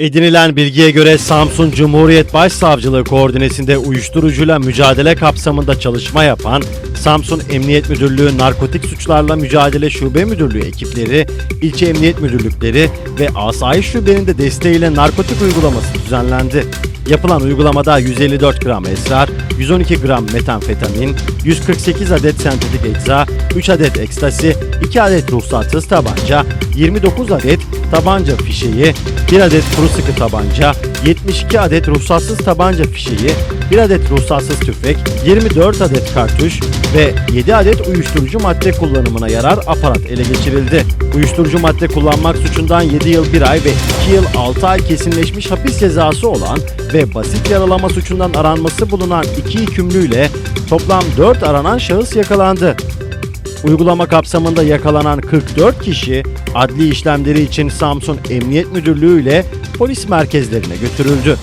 Edinilen bilgiye göre Samsun Cumhuriyet Başsavcılığı koordinesinde uyuşturucuyla mücadele kapsamında çalışma yapan Samsun Emniyet Müdürlüğü Narkotik Suçlarla Mücadele Şube Müdürlüğü ekipleri, ilçe emniyet müdürlükleri ve asayiş şubelerinde desteğiyle narkotik uygulaması düzenlendi. Yapılan uygulamada 154 gram esrar, 112 gram metamfetamin, 148 adet sentetik egza, 3 adet ekstasi, 2 adet ruhsatsız tabanca, 29 adet tabanca fişeği, 1 adet kuru sıkı tabanca, 72 adet ruhsatsız tabanca fişeği, 1 adet ruhsatsız tüfek, 24 adet kartuş ve 7 adet uyuşturucu madde kullanımına yarar aparat ele geçirildi. Uyuşturucu madde kullanmak suçundan 7 yıl 1 ay ve 2 yıl 6 ay kesinleşmiş hapis cezası olan ve basit yaralama suçundan aranması bulunan iki hükümlüyle toplam 4 aranan şahıs yakalandı. Uygulama kapsamında yakalanan 44 kişi adli işlemleri için Samsun Emniyet Müdürlüğü ile polis merkezlerine götürüldü.